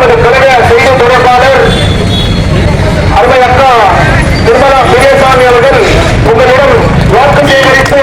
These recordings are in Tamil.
நமது கழக செய்தி தொடர்பாளர் அருமை அக்கா நிர்மலா பெரியசாமி அவர்கள் உங்களிடம் வாக்கு சேகரித்து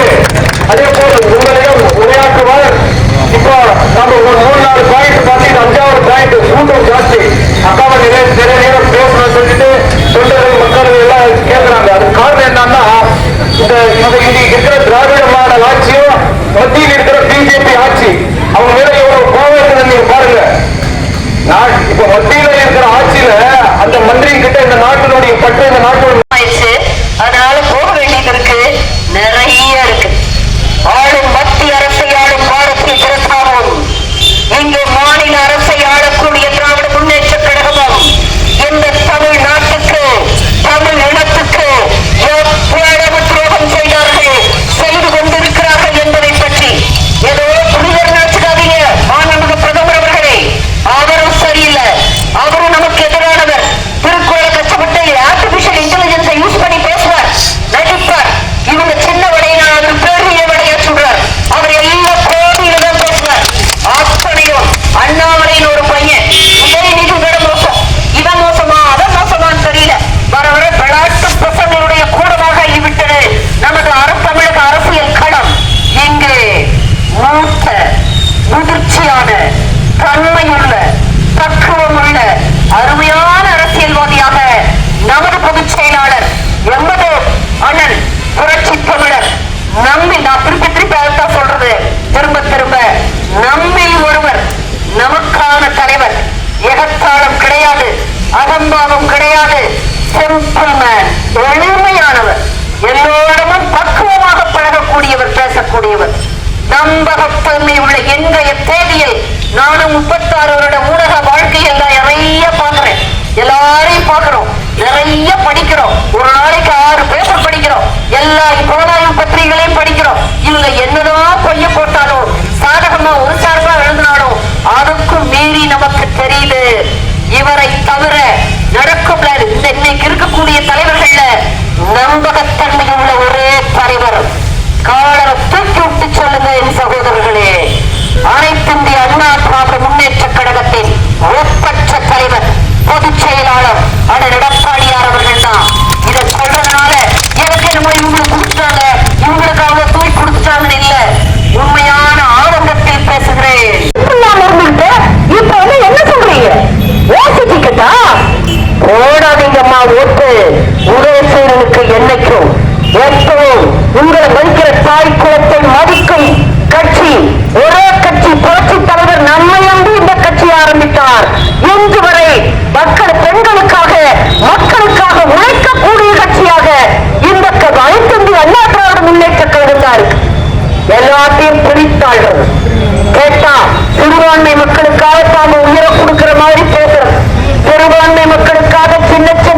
அபிமானம் கிடையாது. எளிமையானவர். எல்லோரிடமும் பக்குவமாக பழகக்கூடியவர் பேசக்கூடியவர். நம்பகத்தன்மை உள்ள இன்றைய தேதியில் நானும் முப்பத்தாறு வருட ஊடக வாழ்க்கையில் நிறைய பாக்குறேன் எல்லாரையும் பாக்குறோம் நிறைய படிக்கிறோம். ஒரு நாளைக்கு Ang bakit kang Gracias.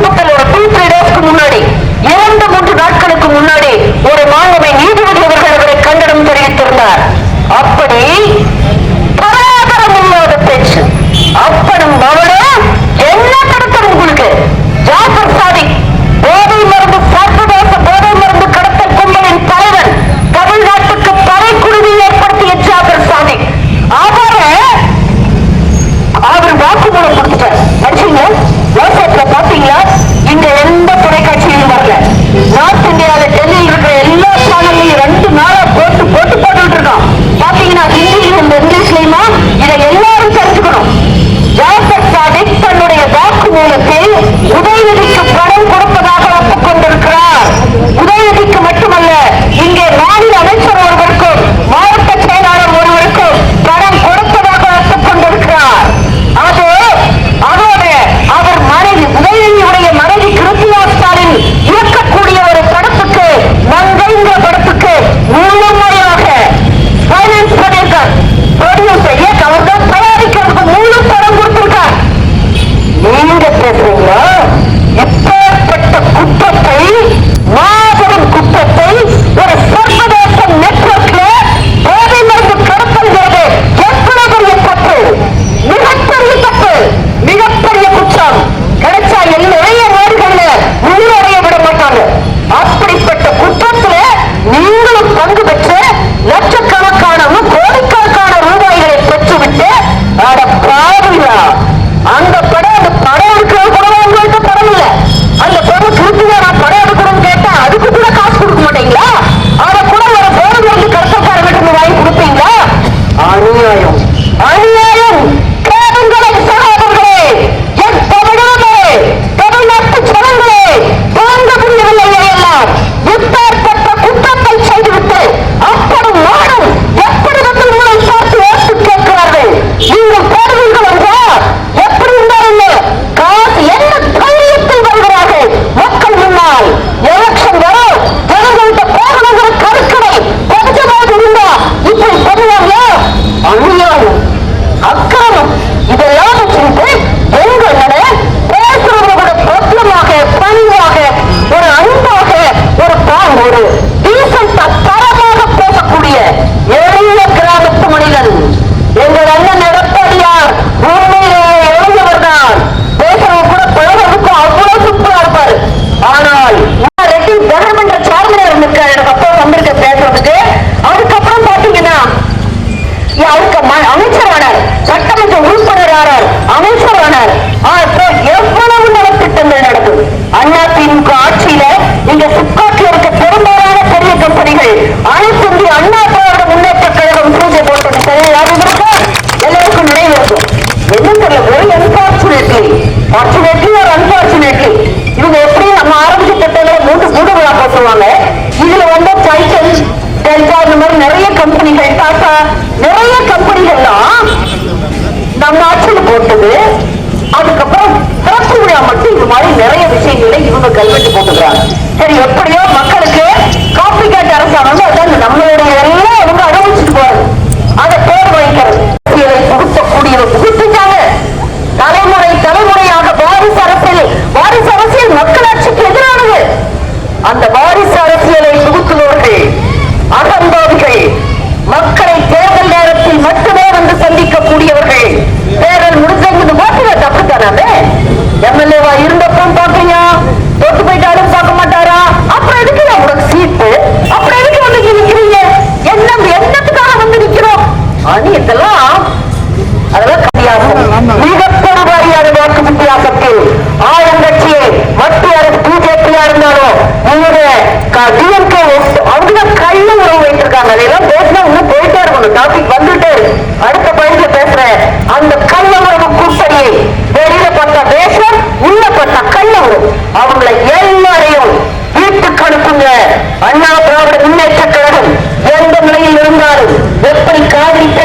mundo que இதுல வந்து டைட்டன் டெல்டா இந்த மாதிரி நிறைய கம்பெனிகள் டாடா நிறைய கம்பெனிகள்லாம் நம்ம ஆட்சியில் போட்டது. அதுக்கப்புறம் திறப்பு விழா மட்டும் இது மாதிரி நிறைய விஷயங்களை இவங்க கல்வெட்டு போட்டுக்கிறாங்க. சரி எப்படியோ மக்களுக்கு போட்ட கல்லும் அவங்களை எல்லாரையும் வீட்டுக்கு அனுப்புங்க. அண்ணா திராவிட முன்னேற்ற கழகம் எந்த நிலையில் இருந்தாலும் எப்படி காதலித்த